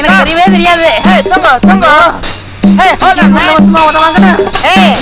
எனக்கு தெரியவே தெரியாது. ஏய், தூங்க தூங்க. ஏய் hold on. man. ஏய்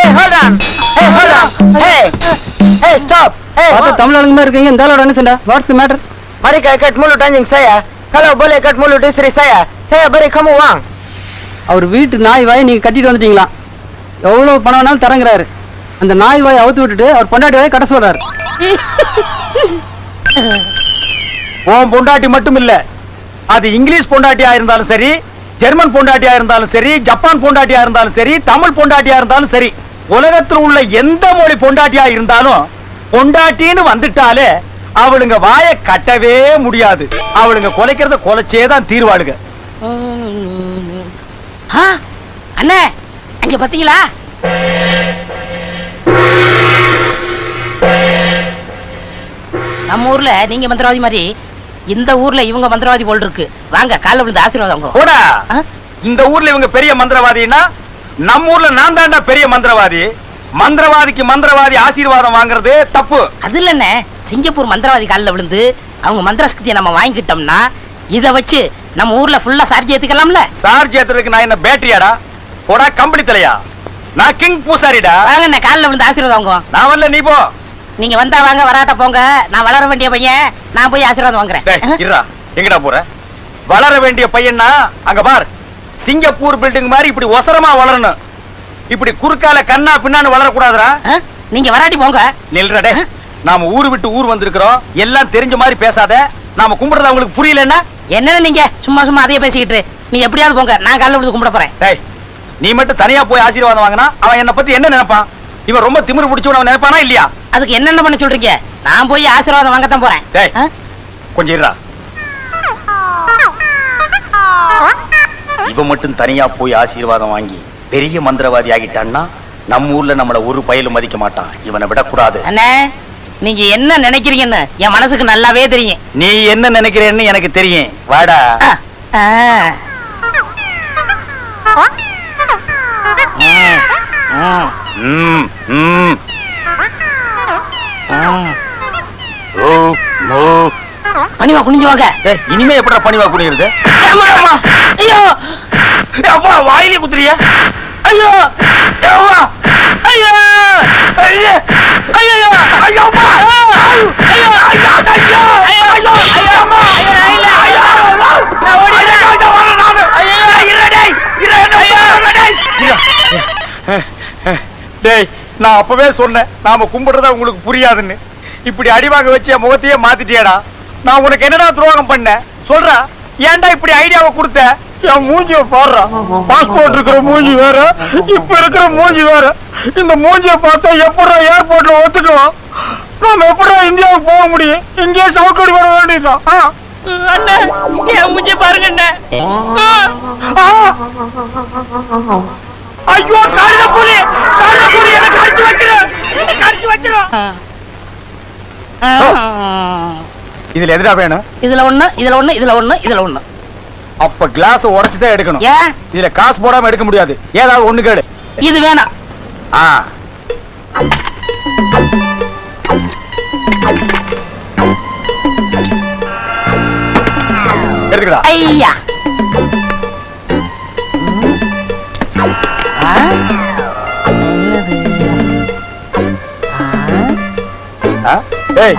ஏய் hold on. ஏய் hold on. ஏய் ஏய் stop. ஏய் பார்த்தா தமிழ் ஆளுங்க மாதிரி இருக்கீங்க. இந்த ஆளோட என்ன சண்டை? What's matter mari kay kat mulut anjing saya kalau boleh kat mulut istri saya saya beri kamu uang அவர் வீட்டு நாய் வாயை நீங்க கட்டிட்டு வந்துட்டீங்களா? எவ்வளவு பணம் வேணாலும் தரங்குறாரு. அந்த நாய் வாயை அவுத்து விட்டுட்டு அவர் பொண்டாட்டி வாயை கட்ட சொல்றாரு. உன் பொண்டாட்டி மட்டும் இல்ல. அது இங்கிலீஷ் பொண்டாட்டியா இருந்தாலும் சரி ஜெர்மன் பொண்டாட்டியா இருந்தாலும் சரி ஜப்பான் பொண்டாட்டியா இருந்தாலும் சரி தமிழ் பொண்டாட்டியா இருந்தாலும் சரி உலகத்தில் உள்ள எந்த மொழி பொண்டாட்டியா இருந்தாலும் பொண்டாட்டின்னு வந்துட்டாலே அவளுங்க வாயை கட்டவே முடியாது. அவளுங்க கொலைக்கிறத கொலைச்சே தான் தீர்வாளுங்க. ஆ அண்ணே அங்க பாத்தீங்களா? நம்ம ஊர்ல நீங்க மந்திரவாதி மாதிரி இந்த ஊர்ல இவங்க மந்திரவாதி போல் இருக்கு. வாங்க காலைல விழுந்து ஆசீர்வாதம் ஆ? இந்த ஊர்ல இவங்க பெரிய மந்திரவாதின்னா நம்ம ஊர்ல நான் தான்டா பெரிய மந்திரவாதி. மந்திரவாதிக்கு மந்திரவாதி ஆசீர்வாதம் வாங்குறது தப்பு. அது இல்லண்ணே. சிங்கப்பூர் மந்திரவாதி காலில் விழுந்து அவங்க மந்திர சக்தியை நம்ம வாங்கிக்கிட்டோம்னா இதை வச்சு நம்ம ஊர்ல ஃபுல்லா சார்ஜ் ஏத்துக்கலாம்ல? சார்ஜ் ஏத்துறதுக்கு நான் என்ன பேட்டரியாடா? போடா கம்பளி தலையா? நான் கிங் பூசாரிடா. வாங்க காலில் விழுந்து ஆசீர்வாதம் வாங்குவோம். நான் வரல நீ போ. நீங்க வந்தா வாங்க வராட்ட போங்க. நான் வளர வேண்டிய பையன் நான் போய் ஆசீர்வாதம் வாங்குறேன். எங்கடா போற? வளர வேண்டிய பையன்னா அங்க பார். சிங்கப்பூர் பில்டிங் மாதிரி இப்படி ஒசரமா வளரணும். இப்படி குறுக்கால கண்ணா பின்னான்னு வளரக்கூடாதுடா. ஆ? நீங்க வராட்டி போங்க. நில்றா டேய். நாம ஊரு விட்டு ஊர் வந்திருக்கிறோம். எல்லாம் தெரிஞ்ச மாதிரி பேசாத. நாம கும்பிடுறது அவங்களுக்கு புரியலன்னா? என்னன்னு நீங்க? சும்மா சும்மா அதையே பேசிக்கிட்டு நீ எப்படியாவது போங்க. நான் காலைல விழுந்து கும்பிட போறேன். நீ மட்டும் தனியா போய் ஆசீர்வாதம் வாங்கினா அவன் என்ன பத்தி என்ன நினைப்பான்? இவன் ரொம்ப திமிரு பிடிச்சவன் அவன் நினைப்பானா இல்லையா? அதுக்கு என்னென்ன பண்ண சொல்றீங்க? நான் போய் ஆசீர்வாதம் வாங்கத்தான் போறேன்? கொஞ்சம் இருடா. இவன் மட்டும் தனியா போய் ஆசீர்வாதம் வாங்கி பெரிய மந்திரவாதி ஆகிட்டான்னா நம்ம ஊர்ல நம்மள ஒரு பயலும் மதிக்க மாட்டான். இவனை விடக்கூடாது. அண்ணே நீங்க என்ன நினைக்கிறீங்கன்னு என் மனசுக்கு நல்லாவே தெரியும். நீ என்ன நினைக்கிறேன்னு எனக்கு தெரியும். வாடா. ம். ம். ஓ, ஓ. பணிவா குனிஞ்சு வாங்க இனிமே எப்படா பணிவா அம்மா. ஐயோ அப்பா வாயிலே குத்துறியா ஐயோ? ஐயோ ஐயே! ஐயோ ஐயோ! ஐயோ! ஐயோ! ஐயோ! ஐயோ! ஐயோ, அம்மா! ஐயோ! ஐயோ! ஐயோ, இதோ வரேன் நானு. டேய், நான் அப்பவே சொன்னேன் நாம கும்பிடுறதா உங்களுக்கு புரியாதுன்னு இப்படி அடிவாங்க வச்சு முகத்தையே மாத்திட்டியேடா நான் உனக்கு என்னடா துரோகம் பண்ணேன் சொல்றா ஏன்டா இப்படி ஐடியாவை கொடுத்த? என் மூஞ்சிய பாடுறா. பாஸ்போர்ட் இருக்கிற மூஞ்சி வேற இப்ப இருக்கிற மூஞ்சி வேற. இந்த மூஞ்சிய பார்த்தா எப்படா ஏர்போர்ட்ல ஒத்துக்குவோம் நாம எப்படா இந்தியாவுக்கு போக முடியும்? இங்கேயே சவுக்கடி வர வேண்டியதுதான். ஆ. அண்ணே என் மூஞ்சி பாருங்க. ஐயோ கழுத புலி கழுத புலி என்ன கடிச்சு வச்சிரு. கடிச்சு வச்சிரு. இதுல எதுடா வேணும்? இதுல ஒண்ணு இதுல ஒண்ணு இதுல ஒண்ணு இதுல ஒண்ணு. அப்ப கிளாஸ் உடைச்சு தான் எடுக்கணும். ஏன்? இதுல காசு போடாம எடுக்க முடியாது. ஏதாவது ஒண்ணு கேடு இது வேணாம். ஆ. எடுத்துக்கடா. ஐயா? ஏய்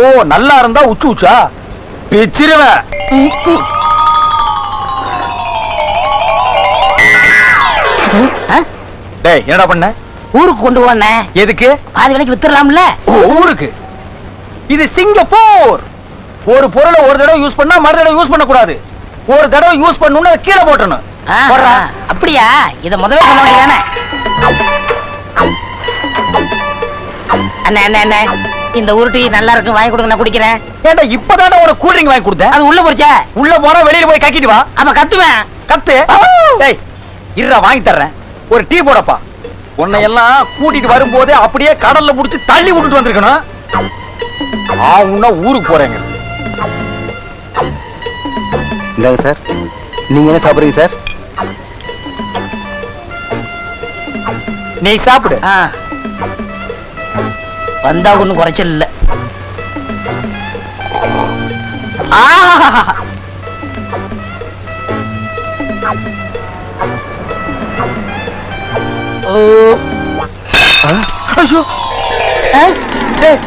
ஓ நல்லா இருந்தா உச்சு உச்சா? பிச்சிருவேன்? டேய் என்னடா பண்ண? ஊருக்கு கொண்டு போனே. எதுக்கு? பாதி விலைக்கு வித்துடலாம்ல? ஊருக்கு. இது சிங்கப்பூர். ஒரு பொருளை ஒரு தடவை யூஸ் பண்ணா மறு தடவை யூஸ் பண்ண கூடாது ஒரு தடவை யூஸ் பண்ணணும்னு அதை கீழே போட்டணும். அப்படியா? இத முதல்ல சொல்ல வேண்டியதானே அண்ணே அண்ணே அண்ணே. இந்த உருட்டி நல்லா இருக்கு வாங்கி கொடுங்க நான் குடிக்கிறேன். ஏன்டா இப்பதானே உனக்கு கூல் ட்ரிங்க் வாங்கி கொடுத்தேன்? அது உள்ள போச்சே? உள்ள போனா வெளியில போய் கக்கிட்டு வா. அப்ப கத்துவேன். கத்து. டேய் இருடா வாங்கி தர்றேன். ஒரு டீ போடப்பா. உன்னை எல்லாம் கூட்டிட்டு வரும்போதே அப்படியே கடல்ல புடிச்சு தள்ளி விட்டுட்டு வந்திருக்கணும். ஆ உன்ன ஊருக்கு போறேங்க. இந்தாங்க சார். நீங்க என்ன சாப்பிடுறீங்க சார்? நீ சாப்பிடு. ஆ. வந்தா ஒண்ணும் குறைச்சல் இல்ல.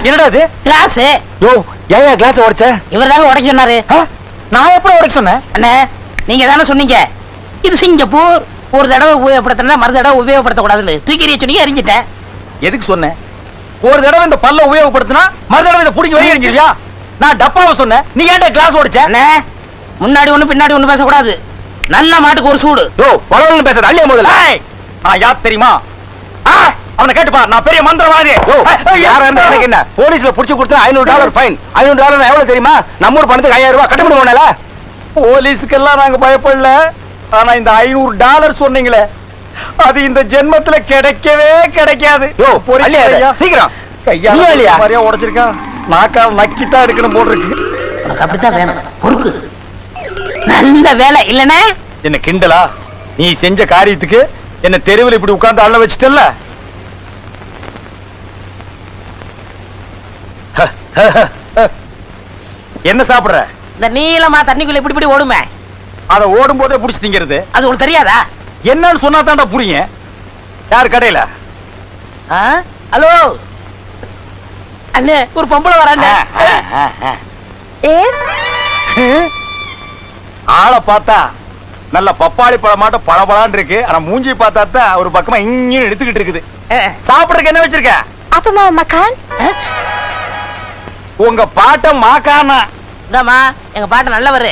என்னடா இது? கிளாஸ். யோ ஏன் கிளாஸ் உடைச்ச? இவர் தாங்க உடைக்க சொன்னாரு? நான் எப்படி உடைக்க சொன்னேன்? அண்ணே நீங்க தானே சொன்னீங்க. இது சிங்கப்பூர். ஒரு தடவை உபயோகப்படுத்தினா மறு தடவை உபயோகப்படுத்தக்கூடாதுன்னு. தூக்கி எறிய சொன்னீங்க எரிஞ்சிட்டேன். எதுக்கு சொன்னேன்? ஒரு தடவை இந்த பல்ல உபயோகப்படுத்தினா மறு தடவை இதை பிடிக்க வெளியே எறிஞ்சிருக்கியா நான் டப்பாவை சொன்னேன். நீ ஏன்டா கிளாஸ் அண்ணே முன்னாடி ஒண்ணு பின்னாடி ஒண்ணு பேசக்கூடாது. நல்ல மாட்டுக்கு ஒரு சூடு. யோ வளவலன்னு பேசுறது அள்ளியா முதல்ல. நான் யார் தெரியுமா? அவனை கேட்டுப்பா நான் பெரிய மந்திரவாதி. யோ யாரா இருந்தா எனக்கு என்ன? போலீஸ்ல புடிச்சு கொடுத்தா ஐநூறு டாலர் ஃபைன் ஐநூறு டாலர் எவ்வளவு தெரியுமா? நம்ம ஊர் பணத்துக்கு ஐயாயிரம் ரூபாய் கட்ட முடியும்ல போலீஸுக்கெல்லாம் நாங்க பயப்படல. ஆனா இந்த ஐநூறு டாலர் சொன்னீங்களே. அது இந்த ஜென்மத்துல கிடைக்கவே கிடைக்காது. சீக்கிரம்? மாதிரியா உடைச்சிருக்கான் நாக்கால் நக்கித்தான் எடுக்கணும் போல் இருக்கு அப்படித்தான் வேணும். பொறுக்கு. நல்ல வேலை இல்லனே என்ன கிண்டலா? நீ செஞ்ச காரியத்துக்கு என்ன தெருவில் இப்படி உட்கார்ந்து அள்ள வச்சிட்டல்ல? என்ன சாப்பிடுற? இந்த நீளமா தண்ணிக்குள்ள இப்படி இப்படி ஓடுமே? அத ஓடும் போதே புடிச்சு திங்கிறது. அது உங்களுக்கு தெரியாதா? என்னன்னு சொன்னா தான்டா புரியும் யார் கடையில? ஹலோ? அண்ணே ஒரு பொம்பளை வராண்ணே ஆளை பார்த்தா நல்ல பப்பாளி பழம் மாட்டம் பளபளான்னு இருக்கு. ஆனா மூஞ்சி பார்த்தா தான் ஒரு பக்கமா இங்கே எடுத்துக்கிட்டு இருக்குது. சாப்பிடுறதுக்கு என்ன வச்சிருக்க? mau makan? உங்க பாட்ட மாக்கானா இந்தாம்மா எங்க பாட்டு நல்லவரு.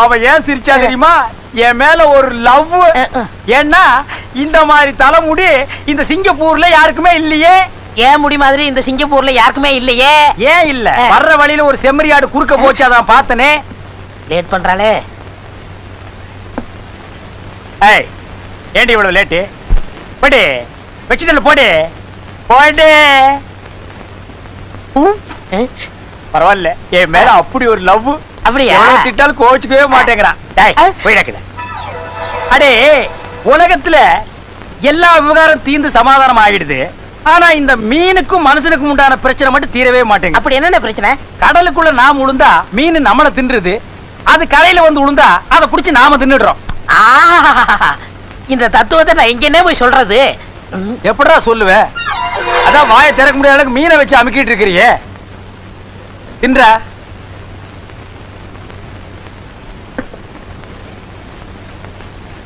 அவ ஏன் சிரிச்சா தெரியுமா? என் மேல ஒரு லவ். ஏன்னா இந்த மாதிரி தலைமுடி இந்த சிங்கப்பூர்ல யாருக்குமே இல்லையே. ஏன் முடி மாதிரி இந்த சிங்கப்பூர்ல யாருக்குமே இல்லையே? ஏன் இல்ல. வர்ற வழியில ஒரு செம்மறியாடு குறுக்க போச்சு அதான் பார்த்தனே. லேட் பண்றாளே. ஏய் ஏண்டி இவ்வளவு லேட்டு போடு வச்சுதல்ல போடு. போடு. பரவாயில்ல. என் மேல அப்படி ஒரு லவ். அப்படியா? திட்டாலும் கோச்சுக்கவே மாட்டேங்கிறான். அடே உலகத்துல எல்லா விவகாரம் தீர்ந்து சமாதானம் ஆகிடுது. ஆனா இந்த மீனுக்கும் மனுஷனுக்கும் உண்டான பிரச்சனை மட்டும் தீரவே மாட்டேங்குது. அப்படி என்னென்ன பிரச்சனை? கடலுக்குள்ள நாம் உளுந்தா மீன் நம்மள தின்றுது. அது கரையில வந்து உளுந்தா அதை புடிச்சு நாம தின்னுடுறோம். இந்த தத்துவத்தை நான் எங்கன்னே போய் சொல்றது? ம், எப்படிடா சொல்லுவ? அதான் வாயை திறக்க முடியாத அளவுக்கு மீனை வச்சு அமுக்கிட்டு இருக்கிறியே. தின்றா?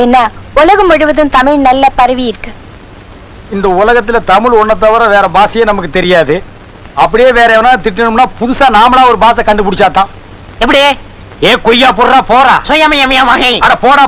ஏன்னா உலகம் முழுவதும் தமிழ் நல்லா பரவி இருக்கு. இந்த உலகத்துல தமிழ் ஒன்ன தவிர வேற பாஷையே நமக்கு தெரியாது. அப்படியே வேற எவனா திட்டணும்னா புதுசா நாமளா ஒரு பாஷை கண்டுபிடிச்சாதான். எப்படி? ஏ கொய்யா போடுறா போறா. சுயமயமயமாக அட போடா